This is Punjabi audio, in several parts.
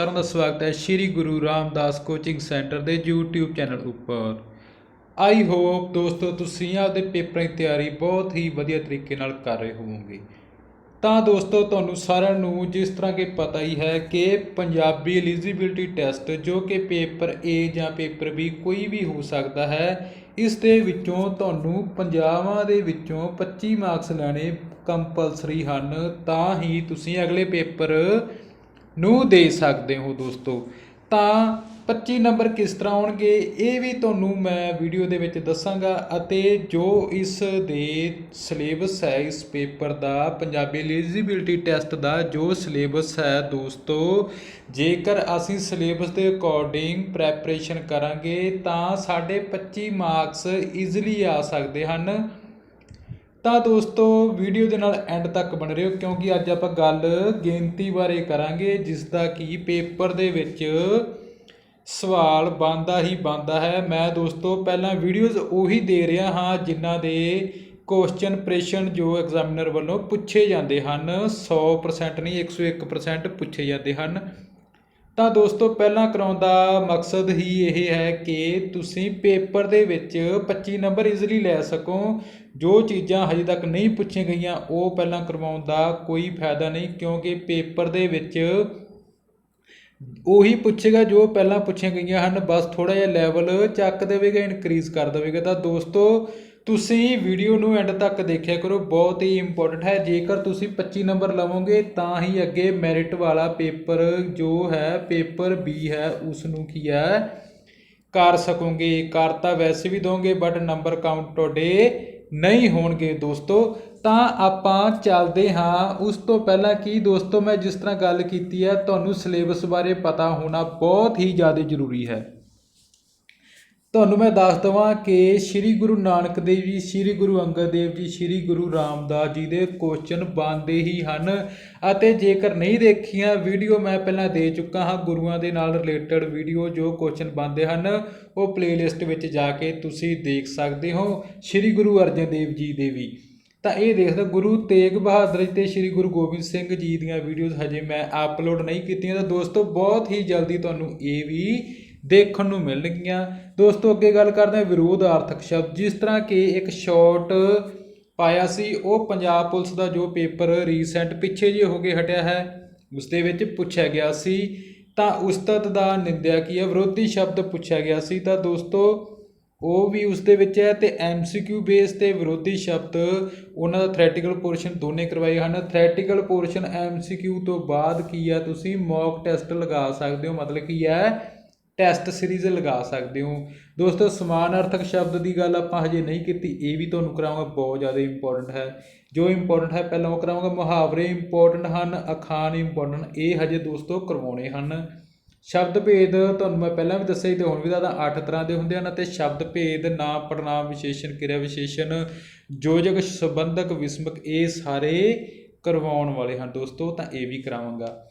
ਸਾਰਿਆਂ ਦਾ ਸਵਾਗਤ ਹੈ ਸ਼੍ਰੀ ਗੁਰੂ ਰਾਮਦਾਸ ਕੋਚਿੰਗ ਸੈਂਟਰ ਦੇ YouTube ਚੈਨਲ ਉੱਪਰ। ਆਈ ਹੋਪ ਦੋਸਤੋ ਤੁਸੀਂ ਆਪਦੇ ਪੇਪਰਾਂ ਦੀ ਤਿਆਰੀ ਬਹੁਤ ਹੀ ਵਧੀਆ ਤਰੀਕੇ ਨਾਲ ਕਰ ਰਹੇ ਹੋਵੋਗੇ। ਤਾਂ ਦੋਸਤੋ ਤੁਹਾਨੂੰ ਸਾਰਿਆਂ ਨੂੰ ਜਿਸ ਤਰ੍ਹਾਂ ਕਿ ਪਤਾ ਹੀ ਹੈ ਕਿ ਪੰਜਾਬੀ ਐਲੀਜੀਬਿਲਟੀ ਟੈਸਟ ਜੋ ਕਿ ਪੇਪਰ A ਜਾਂ ਪੇਪਰ B ਕੋਈ ਵੀ ਹੋ ਸਕਦਾ ਹੈ, ਇਸ ਦੇ ਵਿੱਚੋਂ ਤੁਹਾਨੂੰ ਪੰਜਾਬਾਂ ਦੇ ਵਿੱਚੋਂ 25 ਮਾਰਕਸ ਲੈਣੇ ਕੰਪਲਸਰੀ ਹਨ। ਤਾਂ ਹੀ ਤੁਸੀਂ ਅਗਲੇ ਪੇਪਰ ਨੂੰ ਦੇ ਸਕਦੇ ਹੋ ਦੋਸਤੋ। ਤਾਂ 25 ਨੰਬਰ ਕਿਸ ਤਰ੍ਹਾਂ ਆਉਣਗੇ, ਇਹ ਵੀ ਤੁਹਾਨੂੰ ਮੈਂ ਵੀਡੀਓ ਦੇ ਵਿੱਚ ਦੱਸਾਂਗਾ ਅਤੇ ਜੋ ਇਸ ਦੇ ਸਿਲੇਬਸ ਹੈ, ਇਸ ਪੇਪਰ ਦਾ, ਪੰਜਾਬੀ ਐਲੀਜੀਬਿਲਟੀ ਟੈਸਟ ਦਾ ਜੋ ਸਿਲੇਬਸ ਹੈ ਦੋਸਤੋ, ਜੇਕਰ ਅਸੀਂ ਸਿਲੇਬਸ ਦੇ ਅਕੋਰਡਿੰਗ ਪ੍ਰੈਪਰੇਸ਼ਨ ਕਰਾਂਗੇ, ਤਾਂ ਸਾਡੇ 25 ਮਾਰਕਸ ਈਜ਼ੀਲੀ ਆ ਸਕਦੇ ਹਨ। ਤਾਂ ਦੋਸਤੋ, ਵੀਡੀਓ ਦੇ ਨਾਲ ਐਂਡ ਤੱਕ ਬਣ ਰਹੋ, ਕਿਉਂਕਿ ਅੱਜ ਆਪਾਂ ਗੱਲ ਗਿਣਤੀ ਬਾਰੇ ਕਰਾਂਗੇ ਜਿਸ ਦਾ ਕੀ ਪੇਪਰ ਦੇ ਵਿੱਚ ਸਵਾਲ ਬੰਦਾ ਹੀ ਬੰਦਾ ਹੈ। ਮੈਂ ਦੋਸਤੋ, ਪਹਿਲਾਂ ਵੀਡੀਓਜ਼ ਉਹੀ ਦੇ ਰਿਹਾ ਹਾਂ, ਜਿਨ੍ਹਾਂ ਦੇ ਕੁਐਸਚਨ ਪ੍ਰੇਸ਼ਨ ਜੋ ਐਗਜ਼ਾਮੀਨਰ ਵੱਲੋਂ ਪੁੱਛੇ ਜਾਂਦੇ ਹਨ। 100% ਨਹੀਂ 101% ਪੁੱਛੇ ਜਾਂਦੇ ਹਨ। ਤਾਂ ਦੋਸਤੋ, ਪਹਿਲਾਂ ਕਰਾਉਣ ਦਾ ਮਕਸਦ ਹੀ ਇਹ ਹੈ ਕਿ ਤੁਸੀਂ ਪੇਪਰ ਦੇ ਵਿੱਚ 25 ਨੰਬਰ ਈਜ਼ੀਲੀ ਲੈ ਸਕੋ। ਜੋ ਚੀਜ਼ਾਂ ਹਜੇ ਤੱਕ ਨਹੀਂ ਪੁੱਛੀਆਂ ਗਈਆਂ, ਉਹ ਪਹਿਲਾਂ ਕਰਵਾਉਣ ਦਾ ਕੋਈ ਫਾਇਦਾ ਨਹੀਂ, ਕਿਉਂਕਿ ਪੇਪਰ ਦੇ ਵਿੱਚ ਉਹੀ ਪੁੱਛੇਗਾ ਜੋ ਪਹਿਲਾਂ ਪੁੱਛੀਆਂ ਗਈਆਂ ਹਨ। ਬਸ ਥੋੜਾ ਜਿਹਾ ਲੈਵਲ ਚੱਕ ਦੇਵੇਗਾ ਇਨਕਰੀਜ਼ ਕਰ ਦੇਵੇਗਾ। ਤਾਂ ਦੋਸਤੋ ਤੁਸੀਂ ਵੀਡੀਓ ਨੂੰ ਐਂਡ ਤੱਕ ਦੇਖਿਆ ਕਰੋ, ਬਹੁਤ ਹੀ ਇੰਪੋਰਟੈਂਟ ਹੈ। ਜੇਕਰ ਤੁਸੀਂ 25 ਨੰਬਰ ਲਵੋਗੇ, ਤਾਂ ਹੀ ਅੱਗੇ ਮੈਰਿਟ ਵਾਲਾ ਪੇਪਰ ਜੋ ਹੈ ਪੇਪਰ ਬੀ ਹੈ ਉਸ ਨੂੰ ਕੀ ਹੈ? ਕਰ ਸਕੋਗੇ। ਕਰ ਤਾਂ ਵੈਸੇ ਵੀ ਦੋਗੇ ਬਟ ਨੰਬਰ ਕਾਊਂਟ ਤੁਹਾਡੇ ਨਹੀਂ ਹੋਣਗੇ ਦੋਸਤੋ। ਤਾਂ ਆਪਾਂ ਚੱਲਦੇ ਹਾਂ। ਉਸ ਤੋਂ ਪਹਿਲਾਂ ਕੀ ਦੋਸਤੋ, ਮੈਂ ਜਿਸ ਤਰ੍ਹਾਂ ਗੱਲ ਕੀਤੀ ਹੈ, ਤੁਹਾਨੂੰ ਸਿਲੇਬਸ ਬਾਰੇ ਪਤਾ ਹੋਣਾ ਬਹੁਤ ਹੀ ਜ਼ਿਆਦਾ ਜ਼ਰੂਰੀ ਹੈ। ਤੁਹਾਨੂੰ ਮੈਂ ਦੱਸ ਦਵਾਂ ਕਿ ਸ੍ਰੀ ਗੁਰੂ ਨਾਨਕ ਦੇਵ ਜੀ, ਸ੍ਰੀ ਗੁਰੂ ਅੰਗਦ ਦੇਵ ਜੀ, ਸ੍ਰੀ ਗੁਰੂ ਰਾਮਦਾਸ ਜੀ ਦੇ ਕੁਐਸਚਨ ਬਣਦੇ ਹੀ ਹਨ ਅਤੇ ਜੇਕਰ ਨਹੀਂ ਦੇਖੀਆਂ ਵੀਡੀਓ ਮੈਂ ਪਹਿਲਾਂ ਦੇ ਚੁੱਕਾ ਹਾਂ। ਗੁਰੂਆਂ ਦੇ ਨਾਲ ਰਿਲੇਟਡ ਵੀਡੀਓ ਜੋ ਕੁਐਸਚਨ ਬਣਦੇ ਹਨ, ਉਹ ਪਲੇਲਿਸਟ ਵਿੱਚ ਜਾ ਕੇ ਤੁਸੀਂ ਦੇਖ ਸਕਦੇ ਹੋ। ਸ੍ਰੀ ਗੁਰੂ ਅਰਜਨ ਦੇਵ ਜੀ ਦੇ ਵੀ। ਤਾਂ ਇਹ ਦੇਖਦਾ, ਗੁਰੂ ਤੇਗ ਬਹਾਦਰ ਜੀ ਤੇ ਸ੍ਰੀ ਗੁਰੂ ਗੋਬਿੰਦ ਸਿੰਘ ਜੀ ਦੀਆਂ ਵੀਡੀਓਜ਼ ਹਜੇ ਮੈਂ ਅਪਲੋਡ ਨਹੀਂ ਕੀਤੀਆਂ। ਤਾਂ ਦੋਸਤੋ, ਬਹੁਤ ਹੀ ਜਲਦੀ ਤੁਹਾਨੂੰ ਇਹ ਵੀ ਦੇਖਣ ਨੂੰ ਮਿਲਣਗੀਆਂ। ਦੋਸਤੋ, ਅੱਗੇ ਗੱਲ ਕਰਦੇ ਹਾਂ ਵਿਰੋਧਾਰਥਕ ਸ਼ਬਦ। ਜਿਸ ਤਰ੍ਹਾਂ ਕਿ ਇੱਕ ਸ਼ਾਰਟ ਪਾਇਆ ਸੀ, ਉਹ ਪੰਜਾਬ ਪੁਲਿਸ ਦਾ ਜੋ ਪੇਪਰ ਰੀਸੈਂਟ ਪਿੱਛੇ ਜੇ ਹੋ ਕੇ ਹਟਿਆ ਹੈ, ਉਸ ਦੇ ਵਿੱਚ ਪੁੱਛਿਆ ਗਿਆ ਸੀ। ਤਾਂ ਉਸਤਤ ਦਾ ਨਿੰਦਿਆ ਕੀ ਹੈ? ਵਿਰੋਧੀ ਸ਼ਬਦ ਪੁੱਛਿਆ ਗਿਆ ਸੀ। ਤਾਂ ਦੋਸਤੋ, ਉਹ ਵੀ ਉਸ ਦੇ ਵਿੱਚ ਹੈ ਤੇ ਐਮਸੀਕਿਊ ਬੇਸ ਤੇ ਵਿਰੋਧੀ ਸ਼ਬਦ, ਉਹਨਾਂ ਦਾ ਥਰੈਟੀਕਲ ਪੋਰਸ਼ਨ ਦੋਨੇ ਕਰਵਾਏ ਹਨ। ਥਰੈਟੀਕਲ ਪੋਰਸ਼ਨ ਐਮਸੀਕਿਊ ਤੋਂ ਬਾਅਦ ਕੀ ਹੈ? ਤੁਸੀਂ ਮੌਕ ਟੈਸਟ ਲਗਾ ਸਕਦੇ ਹੋ। ਮਤਲਬ ਕੀ ਹੈ ਟੈਸਟ ਸੀਰੀਜ਼ ਲਗਾ ਸਕਦੇ ਹੋ। ਦੋਸਤੋ, ਸਮਾਨਾਰਥਕ ਸ਼ਬਦ ਦੀ ਗੱਲ ਆਪਾਂ ਹਜੇ ਨਹੀਂ ਕੀਤੀ, ਇਹ ਵੀ ਤੁਹਾਨੂੰ ਕਰਾਵਾਂਗਾ, ਬਹੁਤ ਜ਼ਿਆਦਾ ਇੰਪੋਰਟੈਂਟ ਹੈ। ਜੋ ਇੰਪੋਰਟੈਂਟ ਹੈ, ਪਹਿਲਾਂ ਉਹ ਕਰਾਵਾਂਗਾ। ਮੁਹਾਵਰੇ ਇੰਪੋਰਟੈਂਟ ਹਨ, ਅਖਾਣ ਇੰਪੋਰਟੈਂਟ ਇਹ ਹਜੇ ਦੋਸਤੋ ਕਰਵਾਉਣੇ ਹਨ। ਸ਼ਬਦ ਭੇਦ ਤੁਹਾਨੂੰ ਮੈਂ ਪਹਿਲਾਂ ਵੀ ਦੱਸਿਆ ਸੀ ਤੇ ਹੁਣ ਵੀ ਦੱਸਦਾ ਅੱਠ ਤਰ੍ਹਾਂ ਦੇ ਹੁੰਦੇ ਹਨ ਤੇ ਸ਼ਬਦ ਭੇਦ, ਨਾਮ ਪੜਨਾਮ ਵਿਸ਼ੇਸ਼ਣ, ਕਿਰਿਆ ਵਿਸ਼ੇਸ਼ਣ, ਯੋਜਕ, ਸੰਬੰਧਕ, ਵਿਸਮਕ, ਇਹ ਸਾਰੇ ਕਰਵਾਉਣ ਵਾਲੇ ਹਨ। ਦੋਸਤੋ, ਤਾਂ ਇਹ ਵੀ ਕਰਾਵਾਂਗਾ।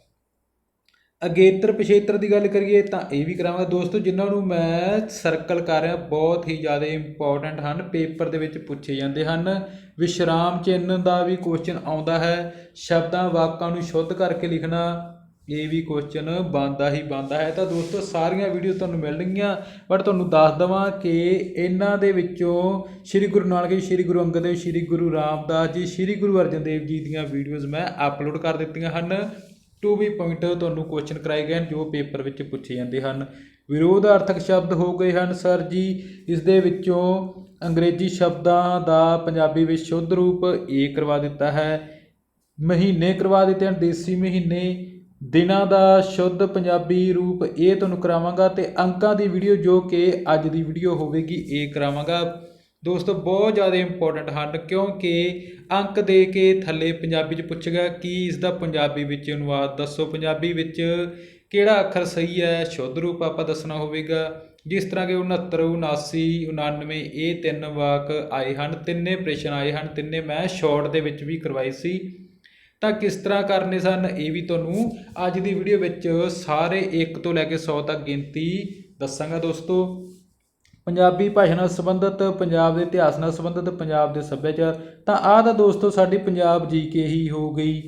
ਅਗੇਤਰ ਪਿਛੇਤਰ ਦੀ ਗੱਲ ਕਰੀਏ ਤਾਂ ਇਹ ਵੀ ਕਰਾਵਾਂਗਾ ਦੋਸਤੋ, ਜਿਨ੍ਹਾਂ ਨੂੰ ਮੈਂ ਸਰਕਲ ਕਰ ਰਿਹਾ, ਬਹੁਤ ਹੀ ਜ਼ਿਆਦਾ ਇੰਪੋਰਟੈਂਟ ਹਨ ਪੇਪਰ ਦੇ ਵਿੱਚ ਪੁੱਛੇ ਜਾਂਦੇ ਹਨ। ਵਿਸ਼ਰਾਮ ਚਿੰਨ੍ਹ ਦਾ ਵੀ ਕੁਐਸਚਨ ਆਉਂਦਾ ਹੈ। ਸ਼ਬਦਾਂ, ਵਾਕਾਂ ਨੂੰ ਸ਼ੁੱਧ ਕਰਕੇ ਲਿਖਣਾ, ਇਹ ਵੀ ਕੁਐਸਚਨ ਬੰਦਾ ਹੀ ਬੰਦਾ ਹੈ। ਤਾਂ ਦੋਸਤੋ, ਸਾਰੀਆਂ ਵੀਡੀਓ ਤੁਹਾਨੂੰ ਮਿਲਣਗੀਆਂ ਬਟ ਤੁਹਾਨੂੰ ਦੱਸ ਦਵਾਂ ਕਿ ਇਹਨਾਂ ਦੇ ਵਿੱਚੋਂ ਸ੍ਰੀ ਗੁਰੂ ਨਾਨਕ ਦੇਵ ਸ੍ਰੀ ਗੁਰੂ ਅੰਗਦ ਦੇਵ, ਸ੍ਰੀ ਗੁਰੂ ਰਾਮਦਾਸ ਜੀ, ਸ੍ਰੀ ਗੁਰੂ ਅਰਜਨ ਦੇਵ ਜੀ ਦੀਆਂ ਵੀਡੀਓਜ਼ ਮੈਂ ਅਪਲੋਡ ਕਰ ਦਿੱਤੀਆਂ ਹਨ। ਟੂ ਵੀ ਪੁਆਇੰਟ ਤੁਹਾਨੂੰ ਕੁਐਸਚਨ ਕਰਾਏ ਗਏ ਹਨ, ਜੋ ਪੇਪਰ ਵਿੱਚ ਪੁੱਛੇ ਜਾਂਦੇ ਹਨ। ਵਿਰੋਧਾਰਥਕ ਸ਼ਬਦ ਹੋ ਗਏ ਹਨ, ਸਰ ਜੀ, ਇਸ ਦੇ ਵਿੱਚੋਂ ਅੰਗਰੇਜ਼ੀ ਸ਼ਬਦਾਂ ਦਾ ਪੰਜਾਬੀ ਵਿੱਚ ਸ਼ੁੱਧ ਰੂਪ ਇਹ ਕਰਵਾ ਦਿੱਤਾ ਹੈ। ਮਹੀਨੇ ਕਰਵਾ ਦਿੱਤੇ ਹਨ, ਦੇਸੀ ਮਹੀਨੇ। ਦਿਨਾਂ ਦਾ ਸ਼ੁੱਧ ਪੰਜਾਬੀ ਰੂਪ ਇਹ ਤੁਹਾਨੂੰ ਕਰਾਵਾਂਗਾ ਤੇ ਅੰਕਾਂ ਦੀ ਵੀਡੀਓ ਜੋ ਕਿ ਅੱਜ ਦੀ ਵੀਡੀਓ ਹੋਵੇਗੀ ਇਹ ਕਰਾਵਾਂਗਾ। ਦੋਸਤੋ, ਬਹੁਤ ਜ਼ਿਆਦਾ ਇੰਪੋਰਟੈਂਟ ਹਨ, ਕਿਉਂਕਿ ਅੰਕ ਦੇ ਕੇ ਥੱਲੇ ਪੰਜਾਬੀ ਚ ਪੁੱਛੇਗਾ ਕੀ ਇਸ ਦਾ ਪੰਜਾਬੀ ਵਿੱਚ ਅਨੁਵਾਦ? ਦੱਸੋ, ਪੰਜਾਬੀ ਵਿੱਚ ਕਿਹੜਾ ਅੱਖਰ ਸਹੀ ਹੈ? ਸ਼ੁੱਧ ਰੂਪ ਆਪਾਂ ਦੱਸਣਾ ਹੋਵੇਗਾ। ਜਿਸ ਤਰ੍ਹਾਂ ਕਿ 69 79 99 ਇਹ ਤਿੰਨ ਵਾਕ ਆਏ ਹਨ, ਤਿੰਨੇ ਪ੍ਰਸ਼ਨ ਆਏ ਹਨ, ਤਿੰਨੇ ਮੈਂ ਸ਼ਾਰਟ ਦੇ ਵਿੱਚ ਵੀ ਕਰਵਾਏ ਸੀ। ਤਾਂ ਕਿਸ ਤਰ੍ਹਾਂ ਕਰਨੇ ਸਨ, ਇਹ ਵੀ ਤੁਹਾਨੂੰ ਅੱਜ ਦੀ ਵੀਡੀਓ ਵਿੱਚ ਸਾਰੇ 1 ਤੋਂ ਲੈ ਕੇ 100 ਤੱਕ ਗਿਣਤੀ ਦੱਸਾਂਗਾ ਦੋਸਤੋ। ਪੰਜਾਬੀ ਭਾਸ਼ਾ ਨਾਲ ਸੰਬੰਧਿਤ, ਪੰਜਾਬ ਦੇ ਇਤਿਹਾਸ ਨਾਲ ਸੰਬੰਧਿਤ, ਪੰਜਾਬ ਦੇ ਸੱਭਿਆਚਾਰ, ਤਾਂ ਆਹ ਤਾਂ ਦੋਸਤੋ ਸਾਡੀ ਪੰਜਾਬ ਜੀਕੇ ਹੀ ਹੋ ਗਈ।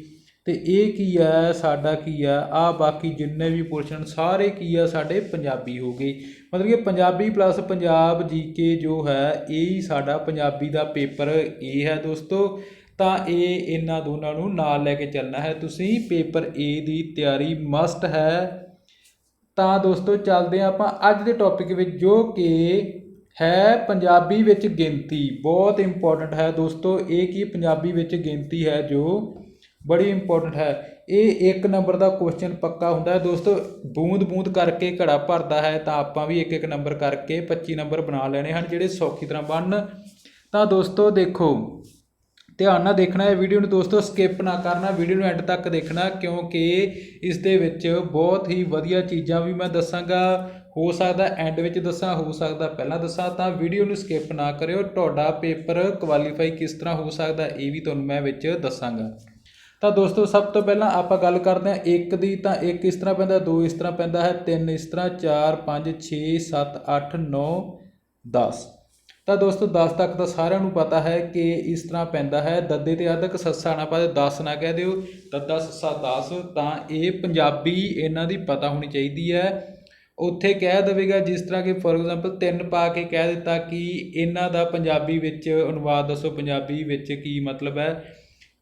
ਤੇ ਇਹ ਕੀ ਹੈ ਸਾਡਾ ਕੀ ਆ ਆ ਬਾਕੀ ਜਿੰਨੇ ਵੀ ਪੋਰਸ਼ਨ ਸਾਰੇ ਕੀ ਆ, ਸਾਡੇ ਪੰਜਾਬੀ ਹੋ ਗਏ। ਮਤਲਬ ਕਿ ਪੰਜਾਬੀ ਪਲੱਸ ਪੰਜਾਬ ਜੀਕੇ ਜੋ ਹੈ, ਇਹ ਹੀ ਸਾਡਾ ਪੰਜਾਬੀ ਦਾ ਪੇਪਰ ਏ ਹੈ ਦੋਸਤੋ। ਤਾਂ ਇਹ ਇਹਨਾਂ ਦੋਨਾਂ ਨੂੰ ਨਾਲ ਲੈ ਕੇ ਚੱਲਣਾ ਹੈ। ਤੁਸੀਂ ਪੇਪਰ ਏ ਦੀ ਤਿਆਰੀ ਮਸਟ ਹੈ। ਤਾਂ ਦੋਸਤੋ ਚੱਲਦੇ ਹਾਂ ਆਪਾਂ ਅੱਜ ਦੇ ਟੌਪਿਕ ਵਿੱਚ, ਜੋ ਕਿ ਹੈ ਪੰਜਾਬੀ ਵਿੱਚ ਗਿਣਤੀ। ਬਹੁਤ ਇੰਪੋਰਟੈਂਟ ਹੈ ਦੋਸਤੋ, ਇਹ ਕੀ ਪੰਜਾਬੀ ਵਿੱਚ ਗਿਣਤੀ ਹੈ ਜੋ ਬੜੀ ਇੰਪੋਰਟੈਂਟ ਹੈ। ਇਹ ਇੱਕ ਨੰਬਰ ਦਾ ਕੁਐਸਚਨ ਪੱਕਾ ਹੁੰਦਾ ਹੈ ਦੋਸਤੋ। ਬੂੰਦ ਬੂੰਦ ਕਰਕੇ ਘੜਾ ਭਰਦਾ ਹੈ ਤਾਂ ਆਪਾਂ ਵੀ ਇੱਕ ਇੱਕ ਨੰਬਰ ਕਰਕੇ 25 ਨੰਬਰ ਬਣਾ ਲੈਣੇ ਹਨ, ਜਿਹੜੇ ਸੌਖੀ ਤਰ੍ਹਾਂ ਬਣਨ। ਤਾਂ ਦੋਸਤੋ ਦੇਖੋ ਧਿਆਨ ਨਾਲ ਦੇਖਣਾ ਹੈ ਵੀਡੀਓ ਨੂੰ ਦੋਸਤੋ ਸਕਿਪ ਨਾ ਕਰਨਾ ਵੀਡੀਓ ਨੂੰ ਐਂਡ ਤੱਕ ਦੇਖਣਾ, ਕਿਉਂਕਿ ਇਸ ਦੇ ਵਿੱਚ ਬਹੁਤ ਹੀ ਵਧੀਆ ਚੀਜ਼ਾਂ ਵੀ ਮੈਂ ਦੱਸਾਂਗਾ। ਹੋ ਸਕਦਾ ਐਂਡ ਵਿੱਚ ਦੱਸਾਂ, ਹੋ ਸਕਦਾ ਪਹਿਲਾਂ ਦੱਸਾਂ, ਤਾਂ ਵੀਡੀਓ ਨੂੰ ਸਕਿਪ ਨਾ ਕਰਿਓ। ਤੁਹਾਡਾ ਪੇਪਰ ਕੁਆਲੀਫਾਈ ਕਿਸ ਤਰ੍ਹਾਂ ਹੋ ਸਕਦਾ, ਇਹ ਵੀ ਤੁਹਾਨੂੰ ਮੈਂ ਵਿੱਚ ਦੱਸਾਂਗਾ। ਤਾਂ ਦੋਸਤੋ, ਸਭ ਤੋਂ ਪਹਿਲਾਂ ਆਪਾਂ ਗੱਲ ਕਰਦੇ ਹਾਂ ਇੱਕ ਦੀ, ਤਾਂ ਇੱਕ ਇਸ ਤਰ੍ਹਾਂ ਪੈਂਦਾ, ਦੋ ਇਸ ਤਰ੍ਹਾਂ ਪੈਂਦਾ ਹੈ, ਤਿੰਨ ਇਸ ਤਰ੍ਹਾਂ 4 5 6 7 8 9 10 ਤਾਂ ਦੋਸਤੋ 10 ਤੱਕ ਤਾਂ ਸਾਰਿਆਂ ਨੂੰ ਪਤਾ ਹੈ ਕਿ ਇਸ ਤਰ੍ਹਾਂ ਪੈਂਦਾ ਹੈ। ਦੱਦੇ ਤੇ ਅਧਕ ਸੱਸਾ ਨਾ ਪਾਦੇ 10 ਨਾ ਕਹਿ ਦਿਓ। ਦੱਦਾ ਸੱਸਾ 10 ਤਾਂ ਇਹ ਪੰਜਾਬੀ ਇਹਨਾਂ ਦੀ ਪਤਾ ਹੋਣੀ ਚਾਹੀਦੀ ਹੈ। ਉੱਥੇ ਕਹਿ ਦੇਵੇਗਾ, ਜਿਸ ਤਰ੍ਹਾਂ ਕਿ ਫੋਰ ਐਗਜ਼ਾਮਪਲ ਤਿੰਨ ਪਾ ਕੇ ਕਹਿ ਦਿੱਤਾ ਕਿ ਇਹਨਾਂ ਦਾ ਪੰਜਾਬੀ ਵਿੱਚ ਅਨੁਵਾਦ ਦੱਸੋ, ਪੰਜਾਬੀ ਵਿੱਚ ਕੀ ਮਤਲਬ ਹੈ?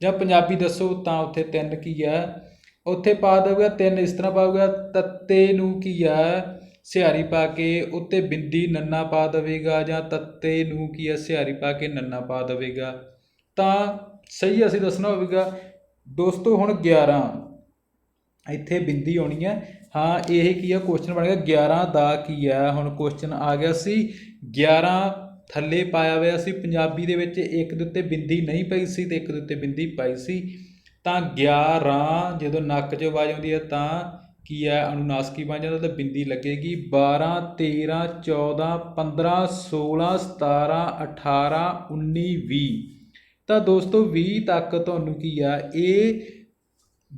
ਜਾਂ ਪੰਜਾਬੀ ਦੱਸੋ, ਤਾਂ ਉੱਥੇ ਤਿੰਨ ਕੀ ਹੈ? ਉੱਥੇ ਪਾ ਦੇਵੇਗਾ, ਤਿੰਨ ਇਸ ਤਰ੍ਹਾਂ ਪਾਊਗਾ ਤੱਤੇ ਨੂੰ ਕੀ ਹੈ? ਸਿਹਾਰੀ ਪਾ ਕੇ ਉੱਤੇ ਬਿੰਦੀ ਨੰਨਾ ਪਾ ਦੇਵੇਗਾ ਜਾਂ ਤੱਤੇ ਨੂੰ ਕੀ ਹੈ, ਸਿਹਾਰੀ ਪਾ ਕੇ ਨੰਨਾ ਪਾ ਦੇਵੇਗਾ। ਤਾਂ ਸਹੀ ਅਸੀਂ ਦੱਸਣਾ ਹੋਵੇਗਾ, ਦੋਸਤੋ ਹੁਣ 11 ਇੱਥੇ ਬਿੰਦੀ ਆਉਣੀ ਹੈ। ਹਾਂ, ਇਹ ਕੀ ਆ ਕੁਐਸਚਨ ਬਣ ਗਿਆ 11 ਦਾ ਕੀ ਆ ਹੁਣ ਕੁਐਸਚਨ ਆ ਗਿਆ ਸੀ 11 ਥੱਲੇ ਪਾਇਆ ਹੋਇਆ ਸੀ, ਪੰਜਾਬੀ ਦੇ ਵਿੱਚ ਇੱਕ ਦੇ ਉੱਤੇ ਬਿੰਦੀ ਨਹੀਂ ਪਈ ਸੀ ਤੇ ਇੱਕ ਦੇ ਉੱਤੇ ਬਿੰਦੀ ਪਾਈ ਸੀ। ਤਾਂ 11 ਜਦੋਂ ਨੱਕ 'ਚ ਆਵਾਜ਼ ਆਉਂਦੀ ਹੈ ਤਾਂ ਕੀ ਹੈ? ਅਨੁਨਾਸਕੀ ਬਣ ਜਾਂਦਾ ਤਾਂ ਬਿੰਦੀ ਲੱਗੇਗੀ। 12 13 14 15 16 17 18 19 20 ਤਾਂ ਦੋਸਤੋ 20 ਤੱਕ ਤੁਹਾਨੂੰ ਕੀ ਆ, ਇਹ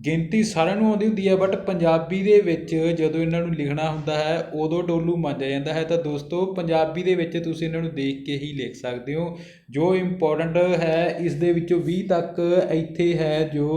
ਗਿਣਤੀ ਸਾਰਿਆਂ ਨੂੰ ਆਉਂਦੀ ਹੁੰਦੀ ਹੈ ਬਟ ਪੰਜਾਬੀ ਦੇ ਵਿੱਚ ਜਦੋਂ ਇਹਨਾਂ ਨੂੰ ਲਿਖਣਾ ਹੁੰਦਾ ਹੈ, ਉਦੋਂ ਡੋਲੂ ਮੰਜਿਆ ਜਾਂਦਾ ਹੈ। ਤਾਂ ਦੋਸਤੋ, ਪੰਜਾਬੀ ਦੇ ਵਿੱਚ ਤੁਸੀਂ ਇਹਨਾਂ ਨੂੰ ਦੇਖ ਕੇ ਹੀ ਲਿਖ ਸਕਦੇ ਹੋ। ਜੋ ਇੰਪੋਰਟੈਂਟ ਹੈ, ਇਸ ਦੇ ਵਿੱਚੋਂ 20 ਤੱਕ ਇੱਥੇ ਹੈ ਜੋ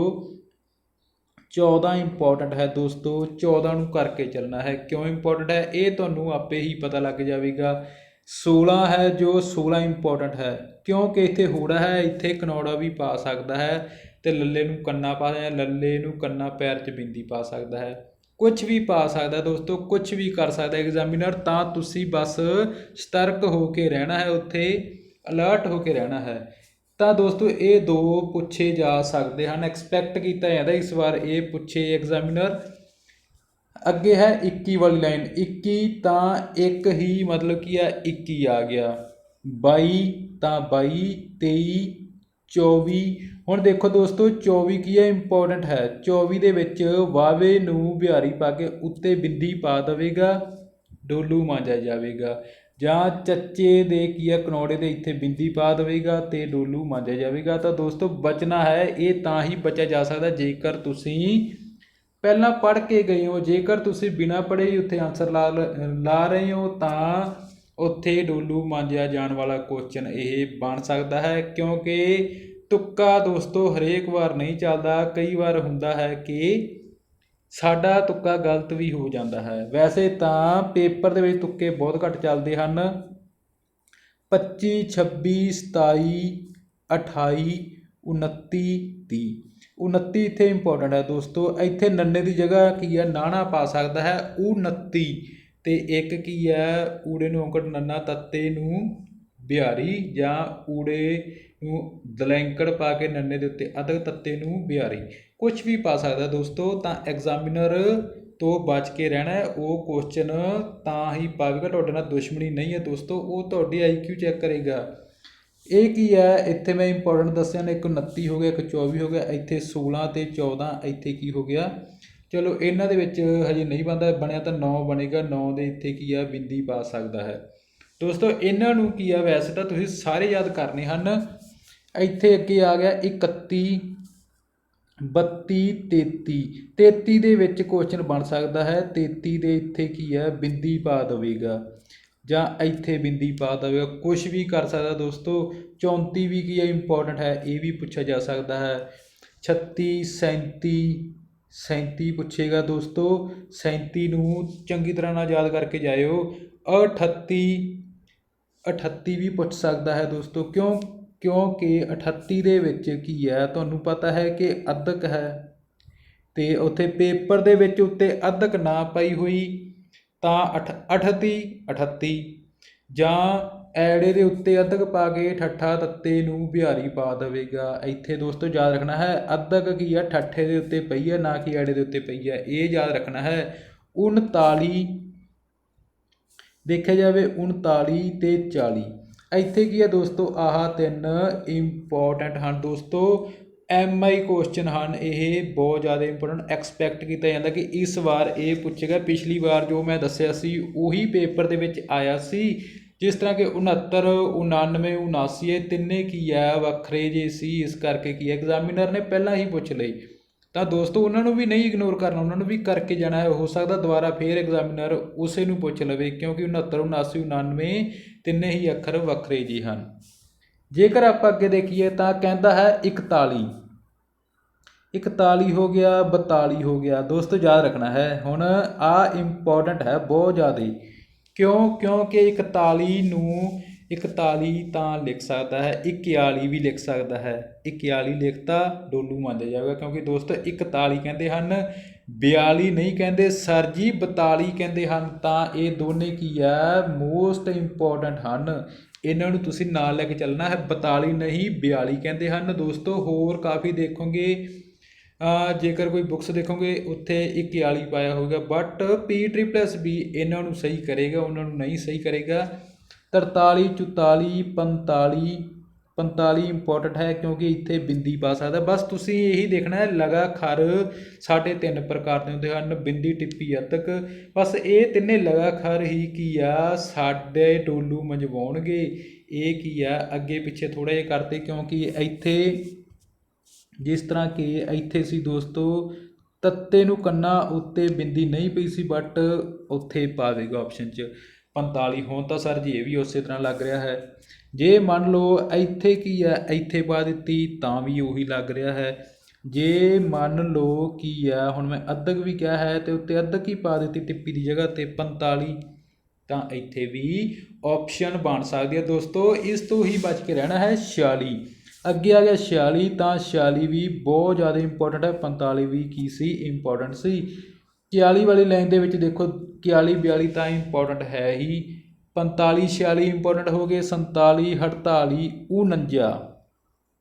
14 ਇੰਪੋਰਟੈਂਟ ਹੈ ਦੋਸਤੋ 14 ਨੂੰ ਕਰਕੇ ਚੱਲਣਾ ਹੈ। ਕਿਉਂ ਇੰਪੋਰਟੈਂਟ ਹੈ? ਇਹ ਤੁਹਾਨੂੰ ਆਪੇ ਹੀ ਪਤਾ ਲੱਗ ਜਾਵੇਗਾ। 16 ਹੈ ਜੋ 16 ਇੰਪੋਰਟੈਂਟ ਹੈ। ਕਿਉਂਕਿ ਇੱਥੇ ਹੋੜਾ ਹੈ, ਇੱਥੇ ਕਨੌੜਾ ਵੀ ਪਾ ਸਕਦਾ ਹੈ ਤੇ ਲੱਲੇ ਨੂੰ ਕੰਨਾ ਪਾ ਜਾਂ ਲੱਲੇ ਨੂੰ ਕੰਨਾ ਪੈਰ 'ਚ ਬਿੰਦੀ ਪਾ ਸਕਦਾ ਹੈ। ਕੁਝ ਵੀ ਪਾ ਸਕਦਾ ਦੋਸਤੋ ਕੁਝ ਵੀ ਕਰ ਸਕਦਾ ਐਗਜ਼ਾਮੀਨਰ ਤਾਂ ਤੁਸੀਂ ਬਸ ਸਤਰਕ ਹੋ ਕੇ ਰਹਿਣਾ ਹੈ, ਉੱਥੇ ਅਲਰਟ ਹੋ ਕੇ ਰਹਿਣਾ ਹੈ। ਤਾਂ ਦੋਸਤੋ, ਇਹ ਦੋ ਪੁੱਛੇ ਜਾ ਸਕਦੇ ਹਨ। ਐਕਸਪੈਕਟ ਕੀਤਾ ਜਾਂਦਾ ਇਸ ਵਾਰ ਇਹ ਪੁੱਛੇ ਐਗਜ਼ਾਮੀਨਰ ਅੱਗੇ ਹੈ 21 ਵਾਲੀ ਲਾਈਨ 21 ਤਾਂ ਇੱਕ ਹੀ ਮਤਲਬ ਕੀ ਆ 21 ਆ ਗਿਆ। 22 ਤਾਂ 22 23 24 ਹੁਣ ਦੇਖੋ ਦੋਸਤੋ 24 ਕੀ ਹੈ ਇੰਪੋਰਟੈਂਟ ਹੈ। 24 ਦੇ ਵਿੱਚ ਵਾਵੇ ਨੂੰ ਬਿਹਾਰੀ ਪਾ ਕੇ ਉੱਤੇ ਬਿੰਦੀ ਪਾ ਦੇਵੇਗਾ, ਡੋਲੂ ਮਾਂਜਿਆ ਜਾਵੇਗਾ। ਜਾਂ ਚੱਚੇ ਦੇ ਕੀ ਹੈ ਕਨੌੜੇ ਦੇ ਇੱਥੇ ਬਿੰਦੀ ਪਾ ਦੇਵੇਗਾ ਤੇ ਡੋਲੂ ਮਾਂਜਿਆ ਜਾਵੇਗਾ। ਤਾਂ ਦੋਸਤੋ, ਬਚਣਾ ਹੈ, ਇਹ ਤਾਂ ਹੀ ਬਚਿਆ ਜਾ ਸਕਦਾ ਜੇਕਰ ਤੁਸੀਂ ਪਹਿਲਾਂ ਪੜ੍ਹ ਕੇ ਗਏ ਹੋ। ਜੇਕਰ ਤੁਸੀਂ ਬਿਨਾਂ ਪੜ੍ਹੇ ਹੀ ਉੱਥੇ ਆਨਸਰ ਲਾ ਲਾ ਰਹੇ ਹੋ, ਤਾਂ ਉੱਥੇ ਡੋਲੂ ਮਾਂਜਿਆ ਜਾਣ ਵਾਲਾ ਕੁਐਸਚਨ ਇਹ ਬਣ ਸਕਦਾ ਹੈ, ਕਿਉਂਕਿ ਤੁੱਕਾ ਦੋਸਤੋ ਹਰੇਕ ਵਾਰ ਨਹੀਂ ਚੱਲਦਾ। ਕਈ ਵਾਰ ਹੁੰਦਾ ਹੈ ਕਿ ਸਾਡਾ ਤੁੱਕਾ ਗਲਤ ਵੀ ਹੋ ਜਾਂਦਾ ਹੈ। ਵੈਸੇ ਤਾਂ ਪੇਪਰ ਦੇ ਵਿੱਚ ਤੁੱਕੇ ਬਹੁਤ ਘੱਟ ਚੱਲਦੇ ਹਨ। 25 26 27 28 29 30 29 ਇੱਥੇ ਇੰਪੋਰਟੈਂਟ ਹੈ ਦੋਸਤੋ। ਇੱਥੇ ਨੰਨੇ ਦੀ ਜਗ੍ਹਾ ਕੀ ਹੈ? ਨਾਣਾ ਪਾ ਸਕਦਾ ਹੈ। 29 ਤੇ ਇੱਕ ਕੀ ਹੈ? ਊੜੇ ਨੂੰ ਔਂਕੜ ਨੰਨਾ, ਤੱਤੇ ਨੂੰ ਬਿਹਾਰੀ ਜਾਂ ਊੜੇ ਨੂੰ ਦਲੈਂਕੜ ਪਾ ਕੇ ਨੰਨੇ ਦੇ ਉੱਤੇ ਅਦਕ ਤੱਤੇ ਨੂੰ ਬਿਹਾਰੀ। ਕੁਝ ਵੀ ਪਾ ਸਕਦਾ ਦੋਸਤੋ, ਤਾਂ ਐਗਜ਼ਾਮੀਨਰ ਤੋਂ ਬਚ ਕੇ ਰਹਿਣਾ ਹੈ। ਉਹ ਕੁਐਸਚਨ ਤਾਂ ਹੀ ਪਾਵੇਗਾ, ਤੁਹਾਡੇ ਨਾਲ ਦੁਸ਼ਮਣੀ ਨਹੀਂ ਹੈ ਦੋਸਤੋ, ਉਹ ਤੁਹਾਡੀ ਆਈਕਿਊ ਚੈੱਕ ਕਰੇਗਾ। ਇਹ ਕੀ ਹੈ? ਇੱਥੇ ਮੈਂ ਇੰਪੋਰਟੈਂਟ ਦੱਸਿਆ ਨੇ, ਇੱਕ 29 ਹੋ ਗਿਆ, ਇੱਕ 24 ਹੋ ਗਿਆ, ਇੱਥੇ 16 ਤੇ 14 ਇੱਥੇ ਕੀ ਹੋ ਗਿਆ? ਚਲੋ, ਇਹਨਾਂ ਦੇ ਵਿੱਚ ਹਜੇ ਨਹੀਂ ਬੰਦਾ ਬਣਿਆ ਤਾਂ 9 ਬਣੇਗਾ 9 ਦੇ ਇੱਥੇ ਕੀ ਆ, ਬਿੰਦੀ ਪਾ ਸਕਦਾ ਹੈ। ਦੋਸਤੋ, ਇਹਨਾਂ ਨੂੰ ਕੀ ਆ, ਵੈਸੇ ਤਾਂ ਤੁਸੀਂ ਸਾਰੇ ਯਾਦ ਕਰਨੇ ਹਨ। ਇੱਥੇ ਅੱਗੇ ਆ ਗਿਆ 31 32 33 33 ਦੇ ਵਿੱਚ ਕੁਐਸਚਨ ਬਣ ਸਕਦਾ ਹੈ। 33 ਦੇ ਇੱਥੇ ਕੀ ਹੈ? ਬਿੰਦੀ ਪਾ ਦੇਵੇਗਾ। ਜਾਂ ਇੱਥੇ ਬਿੰਦੀ ਪਾ ਦੇਵੇਗਾ। ਕੁਝ ਵੀ ਕਰ ਸਕਦਾ ਦੋਸਤੋ। 34 ਵੀ ਕੀ ਹੈ? ਇੰਪੋਰਟੈਂਟ ਹੈ। ਇਹ ਵੀ ਪੁੱਛਿਆ ਜਾ ਸਕਦਾ ਹੈ। 36 37 37 ਪੁੱਛੇਗਾ ਦੋਸਤੋ। 37 ਨੂੰ ਚੰਗੀ ਤਰ੍ਹਾਂ ਨਾਲ ਯਾਦ ਕਰਕੇ ਜਾਇਓ। 38 38 ਵੀ ਪੁੱਛ ਸਕਦਾ ਹੈ ਦੋਸਤੋ। ਕਿਉਂ? ਕਿਉਂਕਿ 38 ਦੇ ਵਿੱਚ ਕੀ ਹੈ? ਤੁਹਾਨੂੰ ਪਤਾ ਹੈ ਕਿ ਅੱਧਕ ਹੈ ਅਤੇ ਉੱਥੇ ਪੇਪਰ ਦੇ ਵਿੱਚ ਉੱਤੇ ਅੱਧਕ ਨਾ ਪਾਈ ਹੋਈ, ਤਾਂ 38 38 ਜਾਂ ਐੜੇ ਦੇ ਉੱਤੇ ਅੱਧਕ ਪਾ ਕੇ ਠੱਠਾ ਤੱਤੇ ਨੂੰ ਬਿਹਾਰੀ ਪਾ ਦੇਵੇਗਾ। ਇੱਥੇ ਦੋਸਤੋ ਯਾਦ ਰੱਖਣਾ ਹੈ ਅੱਧਕ ਕੀ ਹੈ? ਠੱਠੇ ਦੇ ਉੱਤੇ ਪਈ ਹੈ, ਨਾ ਕਿ ਐੜੇ ਦੇ ਉੱਤੇ ਪਈ ਹੈ। ਇਹ ਯਾਦ ਰੱਖਣਾ ਹੈ 39 ਦੇਖਿਆ ਜਾਵੇ 39 ਤੇ 40 ਇੱਥੇ ਕੀ ਹੈ ਦੋਸਤੋ? ਆਹ ਤਿੰਨ ਇੰਪੋਰਟੈਂਟ ਹਨ ਦੋਸਤੋ। ਐਮ ਆਈ ਕੁਐਸਚਨ ਹਨ। ਇਹ ਬਹੁਤ ਜ਼ਿਆਦਾ ਇੰਪੋਰਟੈਂਟ ਐਕਸਪੈਕਟ ਕੀਤਾ ਜਾਂਦਾ ਕਿ ਇਸ ਵਾਰ ਇਹ ਪੁੱਛੇਗਾ ਪਿਛਲੀ ਵਾਰ ਜੋ ਮੈਂ ਦੱਸਿਆ ਸੀ, ਉਹੀ ਪੇਪਰ ਦੇ ਵਿੱਚ ਆਇਆ ਸੀ। ਜਿਸ ਤਰ੍ਹਾਂ ਕਿ 69 99 79 ਇਹ ਤਿੰਨੇ ਕੀ ਹੈ? ਵੱਖਰੇ ਜੇ ਸੀ। ਇਸ ਕਰਕੇ ਕੀ ਹੈ? ਐਗਜ਼ਾਮੀਨਰ ਨੇ ਪਹਿਲਾਂ ਹੀ ਪੁੱਛ ਲਈ। ਤਾਂ ਦੋਸਤੋ, ਉਹਨਾਂ ਨੂੰ ਵੀ ਨਹੀਂ ਇਗਨੋਰ ਕਰਨਾ, ਉਹਨਾਂ ਨੂੰ ਵੀ ਕਰਕੇ ਜਾਣਾ ਹੈ। ਹੋ ਸਕਦਾ ਦੁਬਾਰਾ ਫੇਰ ਐਗਜ਼ਾਮੀਨਰ ਉਸੇ ਨੂੰ ਪੁੱਛ ਲਵੇ, ਕਿਉਂਕਿ 69 79 99 ਤਿੰਨੇ ਹੀ ਅੱਖਰ ਵੱਖਰੇ ਜੀ ਹਨ। ਜੇਕਰ ਆਪਾਂ ਅੱਗੇ ਦੇਖੀਏ ਤਾਂ ਕਹਿੰਦਾ ਹੈ 41 41 ਹੋ ਗਿਆ 42 ਹੋ ਗਿਆ। ਦੋਸਤੋ, ਯਾਦ ਰੱਖਣਾ ਹੈ, ਹੁਣ ਆ ਇੰਪੋਰਟੈਂਟ ਹੈ ਬਹੁਤ ਜ਼ਿਆਦਾ। ਕਿਉਂ? ਕਿਉਂਕਿ 41 ਨੂੰ 41 ਤਾਂ ਲਿਖ ਸਕਦਾ ਹੈ 41 ਵੀ ਲਿਖ ਸਕਦਾ ਹੈ। 41 ਲਿਖਤਾ ਡੋਲੂ ਮੰਨਿਆ ਜਾਏਗਾ ਕਿਉਂਕਿ ਦੋਸਤੋ 41 ਕਹਿੰਦੇ ਹਨ 42 ਨਹੀਂ ਕਹਿੰਦੇ ਸਰ ਜੀ 42 ਕਹਿੰਦੇ ਹਨ। ਤਾਂ ਇਹ ਦੋਨੇ ਕੀ ਹੈ? ਮੋਸਟ ਇੰਪੋਰਟੈਂਟ ਹਨ। ਇਹਨਾਂ ਨੂੰ ਤੁਸੀਂ ਨਾਲ ਲੈ ਕੇ ਚੱਲਣਾ ਹੈ। 42 ਨਹੀਂ 42 ਕਹਿੰਦੇ ਹਨ। ਦੋਸਤੋ ਹੋਰ ਕਾਫੀ ਦੇਖੋਗੇ। ਜੇਕਰ ਕੋਈ ਬੁੱਕਸ ਦੇਖੋਗੇ, ਉੱਥੇ 41 ਪਾਇਆ ਹੋਵੇਗਾ ਬਟ ਪੀ ਟ੍ਰਿਪਲਸ ਵੀ ਇਹਨਾਂ ਨੂੰ ਸਹੀ ਕਰੇਗਾ, ਉਹਨਾਂ ਨੂੰ ਨਹੀਂ ਸਹੀ ਕਰੇਗਾ। 43 44 45 45 ਇੰਪੋਰਟੈਂਟ ਹੈ ਕਿਉਂਕਿ ਇੱਥੇ ਬਿੰਦੀ ਪਾ ਸਕਦਾ। ਬਸ ਤੁਸੀਂ ਇਹੀ ਦੇਖਣਾ ਹੈ ਲਗਾ ਖਰ ਸਾਡੇ ਤਿੰਨ ਪ੍ਰਕਾਰ ਦੇ ਹੁੰਦੇ ਹਨ, ਬਿੰਦੀ, ਟਿੱਪੀ, ਅਤਕ। ਬਸ ਇਹ ਤਿੰਨੇ ਲਗਾ ਖਰ ਹੀ ਕੀ ਆ, ਸਾਡੇ ਡੋਲੂ ਮੰਜਵਾਉਣਗੇ। ਇਹ ਕੀ ਆ, ਅੱਗੇ ਪਿੱਛੇ ਥੋੜਾ ਜਿਹਾ ਕਰਤੇ ਕਿਉਂਕਿ ਇੱਥੇ ਜਿਸ ਤਰ੍ਹਾਂ ਕਿ ਇੱਥੇ ਸੀ ਦੋਸਤੋ, ਤੱਤੇ ਨੂੰ ਕੰਨਾ ਉੱਤੇ ਬਿੰਦੀ ਨਹੀਂ ਪਈ ਸੀ ਬਟ ਉੱਥੇ ਪਾਵੇਗਾ ਆਪਸ਼ਨ 'ਚ। 45 ਹੋਣ ਤਾਂ ਸਰ ਜੀ ਇਹ ਵੀ ਉਸੇ ਤਰ੍ਹਾਂ ਲੱਗ ਰਿਹਾ ਹੈ। ਜੇ ਮੰਨ ਲਓ ਇੱਥੇ ਕੀ ਹੈ, ਇੱਥੇ ਪਾ ਦਿੱਤੀ ਤਾਂ ਵੀ ਉਹੀ ਲੱਗ ਰਿਹਾ ਹੈ। ਜੇ ਮੰਨ ਲਓ ਕੀ ਹੈ, ਹੁਣ ਮੈਂ ਅੱਧਕ ਵੀ ਕਿਹਾ ਹੈ ਤੇ ਉੱਤੇ ਅੱਧਕ ਹੀ ਪਾ ਦਿੱਤੀ ਟਿੱਪੀ ਦੀ ਜਗ੍ਹਾ ਤੇ 45 ਤਾਂ ਇੱਥੇ ਵੀ ਆਪਸ਼ਨ ਬਣ ਸਕਦੀ ਹੈ ਦੋਸਤੋ। ਇਸ ਤੋਂ ਹੀ ਬਚ ਕੇ ਰਹਿਣਾ ਹੈ 46 ਅੱਗੇ ਆ ਗਿਆ 46 ਤਾਂ 46 ਵੀ ਬਹੁਤ ਜ਼ਿਆਦਾ ਇੰਪੋਰਟੈਂਟ ਹੈ। 45 ਵੀ ਕੀ ਸੀ ਇੰਪੋਰਟੈਂਟ ਸੀ। 41 ਵਾਲੀ ਲਾਈਨ ਦੇ ਵਿੱਚ ਦੇਖੋ 41 42 ਤਾਂ ਇੰਪੋਰਟੈਂਟ ਹੈ ਹੀ। 45 46 ਇੰਪੋਰਟੈਂਟ ਹੋ ਗਏ। 47 48 49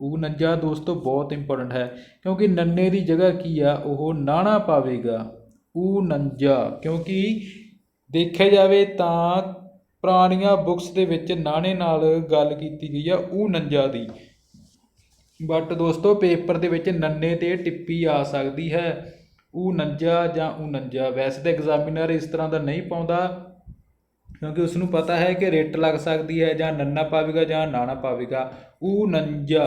49 ਦੋਸਤੋ ਬਹੁਤ ਇੰਪੋਰਟੈਂਟ ਹੈ। ਕਿਉਂਕਿ ਨੰਨੇ ਦੀ ਜਗ੍ਹਾ ਕੀ ਆ? ਉਹ ਨਾਣਾ ਪਾਵੇਗਾ। 49 ਕਿਉਂਕਿ ਦੇਖਿਆ ਜਾਵੇ ਤਾਂ ਪੁਰਾਣੀਆਂ ਬੁੱਕਸ ਦੇ ਵਿੱਚ ਨਾਣੇ ਨਾਲ ਗੱਲ ਕੀਤੀ ਗਈ ਆ 49 ਦੀ। ਬਟ ਦੋਸਤੋ ਪੇਪਰ ਦੇ ਵਿੱਚ ਨੰਨੇ ਤੇ ਟਿੱਪੀ ਆ ਸਕਦੀ ਹੈ। 49 ਜਾਂ 49 ਵੈਸੇ ਤਾਂ ਐਗਜ਼ਾਮੀਨਰ ਇਸ ਤਰ੍ਹਾਂ ਦਾ ਨਹੀਂ ਪਾਉਂਦਾ, ਕਿਉਂਕਿ ਉਸ ਨੂੰ ਪਤਾ ਹੈ ਕਿ ਰਿੱਟ ਲੱਗ ਸਕਦੀ ਹੈ ਜਾਂ ਨੰਨਾ ਪਾਵੇਗਾ ਜਾਂ ਨਾਣਾ ਪਾਵੇਗਾ। 49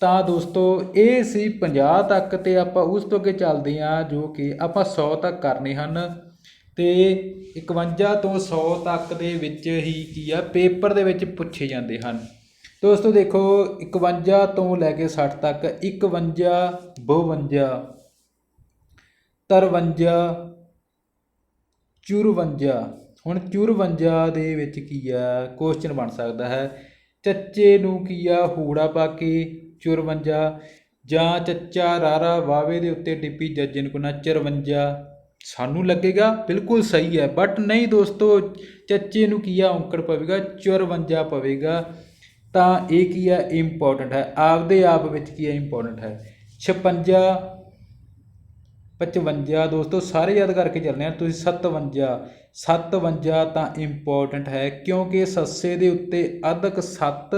ਤਾਂ ਦੋਸਤੋ, ਇਹ ਸੀ 50 ਤੱਕ ਤੇ ਆਪਾਂ ਉਸ ਤੋਂ ਅੱਗੇ ਚੱਲਦੇ ਹਾਂ ਜੋ ਕਿ ਆਪਾਂ 100 ਤੱਕ ਕਰਨੇ ਹਨ। ਤੇ 51 ਤੋਂ 100 ਤੱਕ ਦੇ ਵਿੱਚ ਹੀ ਕੀ ਆ, ਪੇਪਰ ਦੇ ਵਿੱਚ ਪੁੱਛੇ ਜਾਂਦੇ ਹਨ। ਦੋਸਤੋ ਦੇਖੋ 51 ਤੋਂ ਲੈ ਕੇ 60 ਤੱਕ 51 52 53 54 ਹੁਣ 54 ਦੇ ਵਿੱਚ ਕੀ ਆ? ਕੁਐਸਚਨ ਬਣ ਸਕਦਾ ਹੈ। ਚੱਚੇ ਨੂੰ ਕੀ ਆ? ਹੂੜਾ ਪਾ ਕੇ 54 ਜਾਂ ਚੱਚਾ ਰਾਰਾ ਵਾਵੇ ਦੇ ਉੱਤੇ ਡਿੱਪੀ ਜੱਜਨ ਕੋ ਨਾ 54 ਸਾਨੂੰ ਲੱਗੇਗਾ, ਬਿਲਕੁਲ ਸਹੀ ਹੈ। ਬਟ ਨਹੀਂ ਦੋਸਤੋ, ਚੱਚੇ ਨੂੰ ਕੀ ਆ? ਔਂਕੜ ਪਵੇਗਾ 54 ਪਵੇਗਾ। ਤਾਂ ਇਹ ਕੀ ਆ? ਇੰਪੋਰਟੈਂਟ ਹੈ। ਆਪਦੇ ਆਪ ਵਿੱਚ ਕੀ ਹੈ ਇੰਪੋਰਟੈਂਟ ਹੈ। 56 55 ਦੋਸਤੋ, ਸਾਰੇ ਯਾਦ ਕਰਕੇ ਚੱਲਨੇ ਆ ਤੁਸੀਂ 57 57 ਤਾਂ ਇੰਪੋਰਟੈਂਟ ਹੈ, ਕਿਉਂਕਿ ਸੱਸੇ ਦੇ ਉੱਤੇ ਅਧਕ 7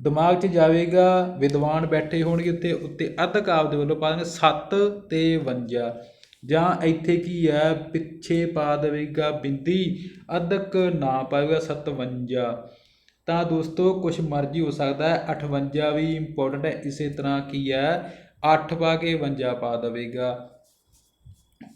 ਦਿਮਾਗ 'ਚ ਜਾਵੇਗਾ, ਵਿਦਵਾਨ ਬੈਠੇ ਹੋਣਗੇ ਉੱਤੇ ਉੱਤੇ ਅਧਕ ਆਪਦੇ ਵੱਲੋਂ ਪਾ ਦੇਣਗੇ 7 ਤੇ 52 ਜਾਂ ਇੱਥੇ ਕੀ ਹੈ, ਪਿੱਛੇ ਪਾ ਦੇਵੇਗਾ ਬਿੰਦੀ, ਅਧਕ ਨਾ ਪਾਵੇਗਾ 57 ਤਾਂ ਦੋਸਤੋ ਕੁਝ ਮਰਜ਼ੀ ਹੋ ਸਕਦਾ ਹੈ 58 ਵੀ ਇੰਪੋਰਟੈਂਟ ਹੈ। ਇਸੇ ਤਰ੍ਹਾਂ ਕੀ ਹੈ 8 ਪਾ ਕੇ 52 ਪਾ ਦੇਵੇਗਾ।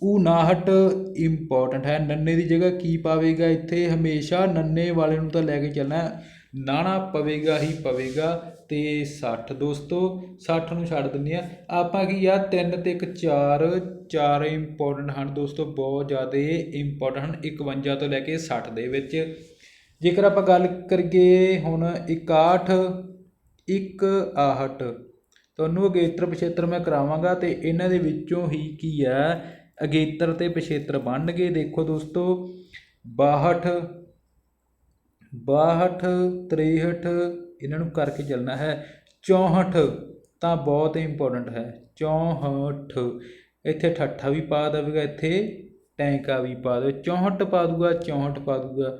59 ਇੰਪੋਰਟੈਂਟ ਹੈ। ਨੰਨੇ ਦੀ ਜਗ੍ਹਾ ਕੀ ਪਾਵੇਗਾ? ਇੱਥੇ ਹਮੇਸ਼ਾ ਨੰਨੇ ਵਾਲੇ ਨੂੰ ਤਾਂ ਲੈ ਕੇ ਚੱਲਣਾ ਹੈ। ਨਾਣਾ ਪਵੇਗਾ ਹੀ ਪਵੇਗਾ ਤੇ 60 ਦੋਸਤੋ 60 ਨੂੰ ਛੱਡ ਦਿੰਦੇ ਆ ਆਪਾਂ ਕੀ ਆ 3 ਤੇ 1 4 ਚਾਰ ਇੰਪੋਰਟੈਂਟ ਹਨ ਦੋਸਤੋ, ਬਹੁਤ ਜ਼ਿਆਦਾ ਇੰਪੋਰਟੈਂਟ ਹਨ। 51 ਤੋਂ ਲੈ ਕੇ 60 ਦੇ ਵਿੱਚ। ਜੇਕਰ ਆਪਾਂ ਗੱਲ ਕਰੀਏ ਹੁਣ 61 ਇੱਕ ਆਹਟ ਤੁਹਾਨੂੰ ਅਗੇਤਰ ਪਿਛੇਤਰ ਮੈਂ ਕਰਾਵਾਂਗਾ ਤੇ ਇਹਨਾਂ ਦੇ ਵਿੱਚੋਂ ਹੀ ਕੀ ਹੈ? ਅਗੇਤਰ ਤੇ ਪਿਛੇਤਰ ਬਣਨਗੇ। ਦੇਖੋ ਦੋਸਤੋ 62 62 63 ਇਹਨਾਂ ਨੂੰ ਕਰਕੇ ਚੱਲਣਾ ਹੈ। 64 ਤਾਂ ਬਹੁਤ ਇੰਪੋਰਟੈਂਟ ਹੈ। 64 ਇੱਥੇ ਠੱਠਾ ਵੀ ਪਾ ਦੇਵੇਗਾ, ਇੱਥੇ ਟੈਂਕਾ ਵੀ ਪਾ ਦੇ 64 ਪਾ ਦੂਗਾ 64 ਪਾ ਦੂਗਾ।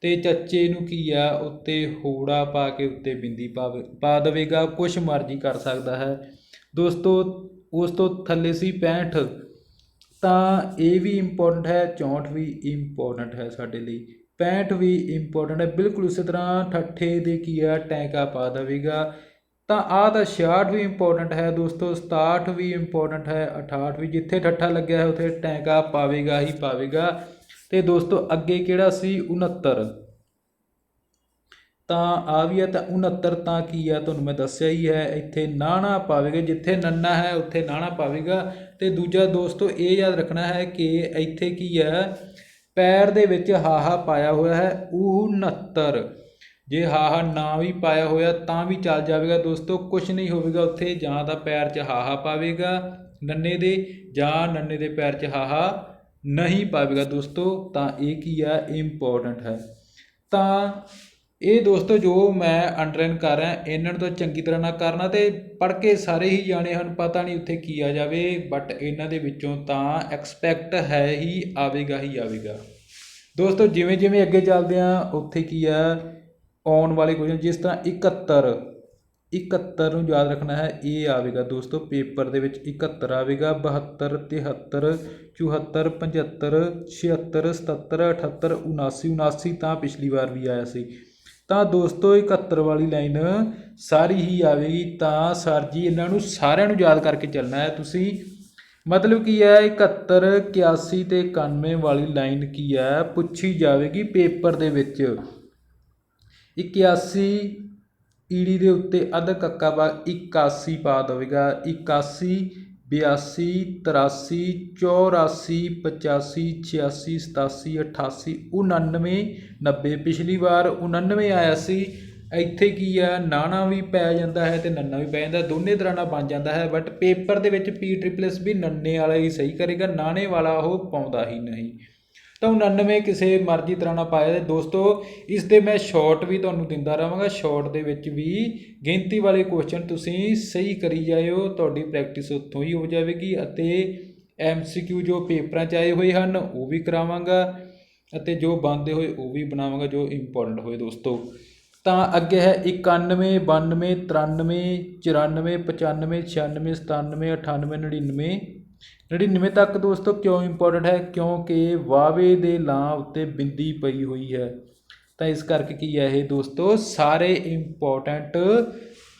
ਤੇ ਚੱਚੇ ਨੂੰ ਕੀ ਆ, ਉੱਤੇ ਹੋੜਾ ਪਾ ਕੇ ਉੱਤੇ ਬਿੰਦੀ ਪਾਵੇ ਪਾ ਦੇਵੇਗਾ। ਕੁਛ ਮਰਜ਼ੀ ਕਰ ਸਕਦਾ ਹੈ। ਦੋਸਤੋ, ਉਸ ਤੋਂ ਥੱਲੇ ਸੀ 65 ਤਾਂ ਇਹ ਵੀ ਇੰਪੋਰਟੈਂਟ ਹੈ 64 ਵੀ ਇੰਪੋਰਟੈਂਟ ਹੈ ਸਾਡੇ ਲਈ। 65 ਵੀ ਇੰਪੋਰਟੈਂਟ ਹੈ, ਬਿਲਕੁਲ ਉਸੇ ਤਰ੍ਹਾਂ ਠੱਠੇ ਦੇ ਕੀ ਆ, ਟੈਂਕਾ ਪਾ ਦੇਵੇਗਾ। ਤਾਂ ਆਹ ਤਾਂ 66 ਵੀ ਇੰਪੋਰਟੈਂਟ ਹੈ ਦੋਸਤੋ 67 ਵੀ ਇੰਪੋਰਟੈਂਟ ਹੈ 68 ਵੀ ਜਿੱਥੇ ਠੱਠਾ ਲੱਗਿਆ ਹੈ, ਉੱਥੇ ਟੈਂਕਾ ਪਾਵੇਗਾ ਹੀ ਪਾਵੇਗਾ। ਤੇ ਦੋਸਤੋ ਅੱਗੇ ਕਿਹੜਾ ਸੀ? 69 ਤਾਂ ਆ ਵੀ ਹੈ ਤਾਂ 69 ਤਾਂ ਕੀ ਆ? ਤੁਹਾਨੂੰ ਮੈਂ ਦੱਸਿਆ ਹੀ ਹੈ, ਇੱਥੇ ਨਾਣਾ ਪਾਵੇਗਾ, ਜਿੱਥੇ ਨੰਨਾ ਹੈ, ਉੱਥੇ ਨਾਣਾ ਪਾਵੇਗਾ। ਤੇ ਦੂਜਾ ਦੋਸਤੋ, ਇਹ ਯਾਦ ਰੱਖਣਾ ਹੈ ਕਿ ਇੱਥੇ ਕੀ ਹੈ, ਪੈਰ ਦੇ ਵਿੱਚ ਹਾਹਾ ਪਾਇਆ ਹੋਇਆ ਹੈ 69 ਜੇ ਹਾਹਾ ਨਾ ਵੀ ਪਾਇਆ ਹੋਇਆ, ਤਾਂ ਵੀ ਚੱਲ ਜਾਵੇਗਾ। ਦੋਸਤੋ ਕੁਝ ਨਹੀਂ ਹੋਵੇਗਾ ਉੱਥੇ, ਜਾਂ ਤਾਂ ਪੈਰ 'ਚ ਹਾਹਾ ਪਾਵੇਗਾ ਨੰਨੇ ਦੇ, ਜਾਂ ਨੰਨੇ ਦੇ ਪੈਰ 'ਚ ਹਾਹਾ ਨਹੀਂ ਪਾਵੇਗਾ। ਦੋਸਤੋ, ਤਾਂ ਇਹ ਕੀ ਆ? ਇੰਪੋਰਟੈਂਟ ਹੈ। ਤਾਂ ਇਹ ਦੋਸਤੋ ਜੋ ਮੈਂ ਅੰਡਰਲਾਈਨ ਕਰ ਰਿਹਾ, ਇਹਨਾਂ ਨੂੰ ਤਾਂ ਚੰਗੀ ਤਰ੍ਹਾਂ ਨਾਲ ਕਰਨਾ ਤੇ ਪੜ੍ਹ ਕੇ ਸਾਰੇ ਹੀ ਜਾਣੇ ਹਨ, ਪਤਾ ਨਹੀਂ ਉੱਥੇ ਕੀ ਆ ਜਾਵੇ ਬਟ ਇਹਨਾਂ ਦੇ ਵਿੱਚੋਂ ਤਾਂ ਐਕਸਪੈਕਟ ਹੈ ਹੀ, ਆਵੇਗਾ ਹੀ ਆਵੇਗਾ। ਦੋਸਤੋ ਜਿਵੇਂ ਜਿਵੇਂ ਅੱਗੇ ਚੱਲਦੇ ਆ ਉੱਥੇ ਕੀ ਆ, ਆਉਣ ਵਾਲੇ ਕੁਐਸਚਨ ਜਿਸ ਤਰ੍ਹਾਂ 71 71 ਨੂੰ ਯਾਦ ਰੱਖਣਾ ਹੈ, ਇਹ ਆਵੇਗਾ ਦੋਸਤੋ, ਪੇਪਰ ਦੇ ਵਿੱਚ 71 ਆਵੇਗਾ 72 73 74 75 76 77 78 79 79 ਤਾਂ ਪਿਛਲੀ ਵਾਰ ਵੀ ਆਇਆ ਸੀ। ਤਾਂ ਦੋਸਤੋ 71 ਵਾਲੀ ਲਾਈਨ ਸਾਰੀ ਹੀ ਆਵੇਗੀ, ਤਾਂ ਸਰ ਜੀ, ਇਹਨਾਂ ਨੂੰ ਸਾਰਿਆਂ ਨੂੰ ਯਾਦ ਕਰਕੇ ਚੱਲਣਾ ਹੈ ਤੁਸੀਂ। ਮਤਲਬ ਕੀ ਹੈ 71 81 ਤੇ 91 ਵਾਲੀ ਲਾਈਨ ਕੀ ਹੈ, ਪੁੱਛੀ ਜਾਵੇਗੀ ਪੇਪਰ ਦੇ ਵਿੱਚ। 81 ਈੜੀ ਦੇ ਉੱਤੇ ਅੱਧ ਕੱਕਾ ਪਾ 81 ਪਾ ਦੇਵੇਗਾ। 81 ਬਿਆਸੀ, ਤਰਾਸੀ, ਚੌਰਾਸੀ, ਪਚਾਸੀ, ਛਿਆਸੀ, ਸਤਾਸੀ, ਅਠਾਸੀ, ਉਣਾਨਵੇਂ, ਨੱਬੇ। ਪਿਛਲੀ ਵਾਰ 99 ਆਇਆ ਸੀ। ਇੱਥੇ ਕੀ ਆ? ਨਾਣਾ ਵੀ ਪੈ ਜਾਂਦਾ ਹੈ ਤੇ ਨੰਨਾ ਵੀ ਪੈ ਜਾਂਦਾ। ਦੋਨੇ ਤਰ੍ਹਾਂ ਨਾਲ ਬਣ ਜਾਂਦਾ ਹੈ ਬਟ ਪੇਪਰ ਦੇ ਵਿੱਚ ਪੀ ਟ੍ਰਿਪਲਸ ਵੀ ਨੰਨੇ ਵਾਲਾ ਹੀ ਸਹੀ ਕਰੇਗਾ। ਨਾਣੇ ਵਾਲਾ ਉਹ ਪਾਉਂਦਾ ਹੀ ਨਹੀਂ। ਤਾਂ 99 ਕਿਸੇ ਮਰਜ਼ੀ ਤਰ੍ਹਾਂ ਨਾਲ ਪਾਇਆ ਤੇ ਦੋਸਤੋ, ਇਸ ਦੇ ਮੈਂ ਸ਼ਾਰਟ ਵੀ ਤੁਹਾਨੂੰ ਦਿੰਦਾ ਰਹਾਂਗਾ। ਸ਼ਾਰਟ ਦੇ ਵਿੱਚ ਵੀ ਗਿਣਤੀ ਵਾਲੇ ਕੁਐਸਚਨ ਤੁਸੀਂ ਸਹੀ ਕਰੀ ਜਾਇਓ। ਤੁਹਾਡੀ ਪ੍ਰੈਕਟਿਸ ਉੱਥੋਂ ਹੀ ਹੋ ਜਾਵੇਗੀ ਅਤੇ ਐਮਸੀਕਿਊ ਜੋ ਪੇਪਰਾਂ 'ਚ ਆਏ ਹੋਏ ਹਨ, ਉਹ ਵੀ ਕਰਾਵਾਂਗਾ ਅਤੇ ਜੋ ਬੰਦੇ ਹੋਏ, ਉਹ ਵੀ ਬਣਾਵਾਂਗਾ ਜੋ ਇੰਪੋਰਟੈਂਟ ਹੋਏ ਦੋਸਤੋ। ਤਾਂ ਅੱਗੇ ਹੈ 91 92 93 94 95 96 97 98 99 99 ਤੱਕ ਦੋਸਤੋ ਕਿਉਂ ਇੰਪੋਰਟੈਂਟ ਹੈ? ਕਿਉਂਕਿ ਵਾਵੇ ਦੇ ਲਾਂ ਉੱਤੇ ਬਿੰਦੀ ਪਈ ਹੋਈ ਹੈ। ਤਾਂ ਇਸ ਕਰਕੇ ਕੀ ਹੈ ਇਹ ਦੋਸਤੋ? ਸਾਰੇ ਇੰਪੋਰਟੈਂਟ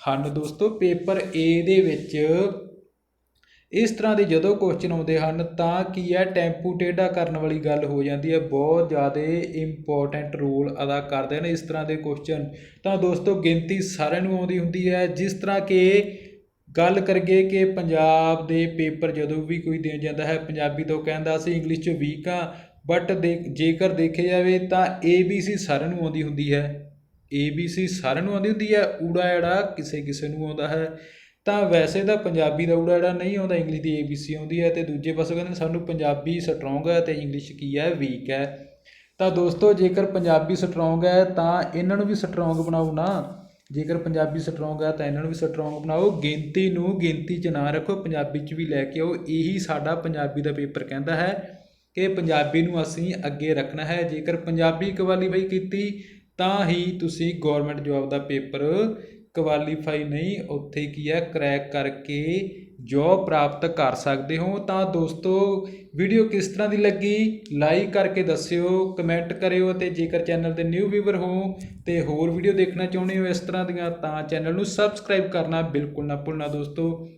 ਹਨ ਦੋਸਤੋ। ਪੇਪਰ ਏ ਦੇ ਵਿੱਚ ਇਸ ਤਰ੍ਹਾਂ ਦੇ ਜਦੋਂ ਕੁਐਸਚਨ ਆਉਂਦੇ ਹਨ, ਤਾਂ ਕੀ ਹੈ? ਟੈਂਪੂ ਟੇਢਾ ਕਰਨ ਵਾਲੀ ਗੱਲ ਹੋ ਜਾਂਦੀ ਹੈ। ਬਹੁਤ ਜ਼ਿਆਦਾ ਇੰਪੋਰਟੈਂਟ ਰੋਲ ਅਦਾ ਕਰਦੇ ਨੇ ਇਸ ਤਰ੍ਹਾਂ ਦੇ ਕੁਐਸਚਨ ਤਾਂ ਦੋਸਤੋ ਗਿਣਤੀ ਸਾਰਿਆਂ ਨੂੰ ਆਉਂਦੀ ਹੁੰਦੀ ਹੈ। ਜਿਸ ਤਰ੍ਹਾਂ ਕਿ ਗੱਲ ਕਰੀਏ ਕਿ ਪੰਜਾਬ ਦੇ ਪੇਪਰ ਜਦੋਂ ਵੀ ਕੋਈ ਦੇ ਜਾਂਦਾ ਹੈ, ਪੰਜਾਬੀ ਤੋਂ ਕਹਿੰਦਾ ਅਸੀਂ ਇੰਗਲਿਸ਼ 'ਚ ਵੀਕ ਹਾਂ ਬਟ ਦੇ ਜੇਕਰ ਦੇਖਿਆ ਜਾਵੇ ਤਾਂ ਏ ਬੀ ਸੀ ਸਾਰਿਆਂ ਨੂੰ ਆਉਂਦੀ ਹੁੰਦੀ ਹੈ। ਏ ਬੀ ਸੀ ਸਾਰਿਆਂ ਨੂੰ ਆਉਂਦੀ ਹੁੰਦੀ ਹੈ, ਊੜਾ ਐੜਾ ਕਿਸੇ ਕਿਸੇ ਨੂੰ ਆਉਂਦਾ ਹੈ। ਤਾਂ ਵੈਸੇ ਤਾਂ ਪੰਜਾਬੀ ਦਾ ਊੜਾ ਐੜਾ ਨਹੀਂ ਆਉਂਦਾ English the A B C ਆਉਂਦੀ ਹੈ ਤੇ ਦੂਜੇ ਪਾਸੇ ਕਹਿੰਦੇ ਸਾਨੂੰ ਪੰਜਾਬੀ ਸਟਰੋਂਗ ਹੈ ਤੇ ਇੰਗਲਿਸ਼ ਕੀ ਹੈ? ਵੀਕ ਹੈ। ਤਾਂ ਦੋਸਤੋ ਜੇਕਰ ਪੰਜਾਬੀ ਸਟਰੋਂਗ ਹੈ ਤਾਂ ਇਹਨਾਂ ਨੂੰ ਵੀ ਸਟਰੋਂਗ ਬਣਾਓ ਨਾ। ਜੇਕਰ ਪੰਜਾਬੀ ਸਟਰੋਂਗ ਹੈ ਤਾਂ ਇਹਨਾਂ ਨੂੰ ਵੀ ਸਟਰੋਂਗ ਬਣਾਓ। ਗਿਣਤੀ ਨੂੰ ਗਿਣਤੀ 'ਚ ਨਾ ਰੱਖੋ, ਪੰਜਾਬੀ 'ਚ ਵੀ ਲੈ ਕੇ ਆਓ। ਇਹੀ ਸਾਡਾ ਪੰਜਾਬੀ ਦਾ ਪੇਪਰ ਕਹਿੰਦਾ ਹੈ ਕਿ ਪੰਜਾਬੀ ਨੂੰ ਅਸੀਂ ਅੱਗੇ ਰੱਖਣਾ ਹੈ। ਜੇਕਰ ਪੰਜਾਬੀ ਕੁਆਲੀਫਾਈ ਕੀਤੀ, ਤਾਂ ਹੀ ਤੁਸੀਂ ਗਵਰਨਮੈਂਟ ਜੋਬ ਦਾ ਪੇਪਰ ਕੁਆਲੀਫਾਈ ਨਹੀਂ। ਉੱਥੇ ਕੀ ਹੈ? ਕਰੈਕ ਕਰਕੇ ਜੋਬ ਪ੍ਰਾਪਤ ਕਰ ਸਕਦੇ ਹੋ, ਤਾਂ ਦੋਸਤੋ ਵੀਡੀਓ ਕਿਸ ਤਰ੍ਹਾਂ ਦੀ ਲੱਗੀ ਲਾਈਕ ਕਰਕੇ ਦੱਸਿਓ ਕਮੈਂਟ ਕਰਿਓ ਅਤੇ ਜੇਕਰ ਚੈਨਲ ਦੇ ਨਿਊ ਵੀਵਰ ਹੋ ਤੇ ਹੋਰ ਵੀਡੀਓ ਦੇਖਣਾ ਚਾਹੁੰਦੇ ਹੋ ਇਸ ਤਰ੍ਹਾਂ ਦੀਆਂ, ਤਾਂ ਚੈਨਲ ਨੂੰ ਸਬਸਕ੍ਰਾਈਬ ਕਰਨਾ ਬਿਲਕੁਲ ਨਾ ਭੁੱਲਣਾ ਦੋਸਤੋ।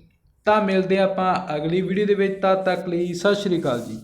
ਤਾਂ ਮਿਲਦੇ ਆਪਾਂ ਅਗਲੀ ਵੀਡੀਓ ਦੇ ਵਿੱਚ, ਤਦ ਤੱਕ ਲਈ ਸਤਿ ਸ਼੍ਰੀ ਅਕਾਲ ਜੀ।